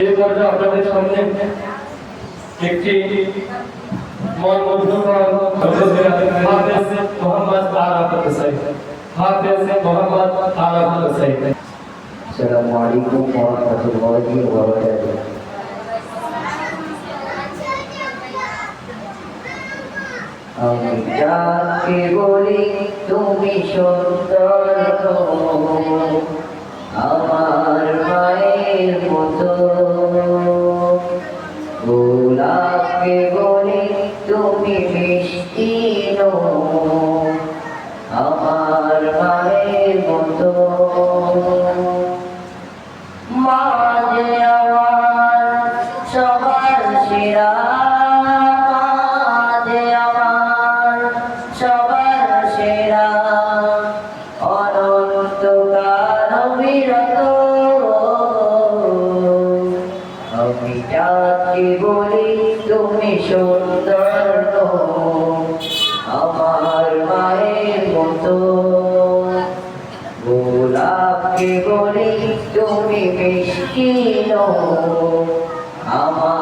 এই পর্যায়ে আপনাদের সামনে একটি মনমুগ্ধকর হাফেজ মোহাম্মদ আরাফাত হোসেন হাফেজ মোহাম্মদ আরাফাত হোসেন السلام عليكم ورحمة الله وبركاته আমি যাকে বলি তুমি সুন্দর আমার মায়ের মতো। গোলাপকে বলি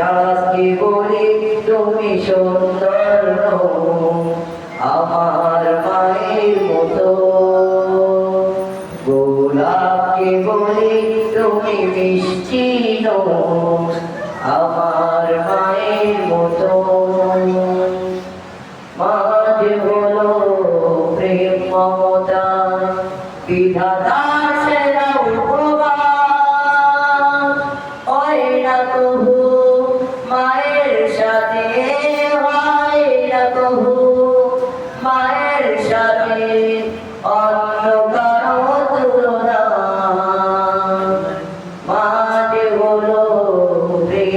আমি বলি, তুমি সুন্দর আমার মায়ের মতো। গোলাপকে বলি, তুমি মিষ্টি আমার মায়ের মতো। মাঝে হলো প্রেম মমতা বিধাতার সেরা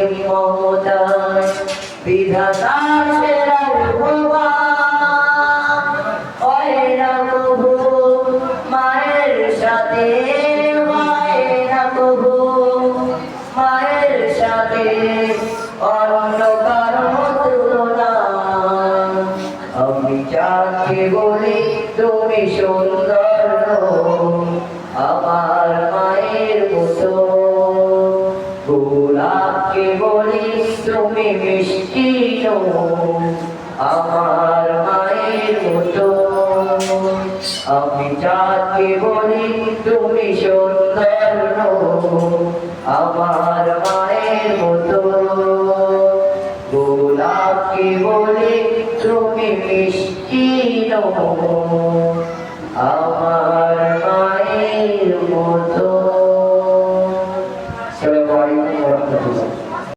প্রেম মমতা বিধাতার মায়ের সাথে মায়ের সাথে অন্য কারও তুলনা। আমি যাকে বলি, তুমি সুন্দর আমার তুমি মিষ্টি আমার মায়ের মতো। আমি যাকে বলি, তুমি সুন্দর আমার মায়ের মতো। গোলাপকে বলি, তুমি মিষ্টি আমার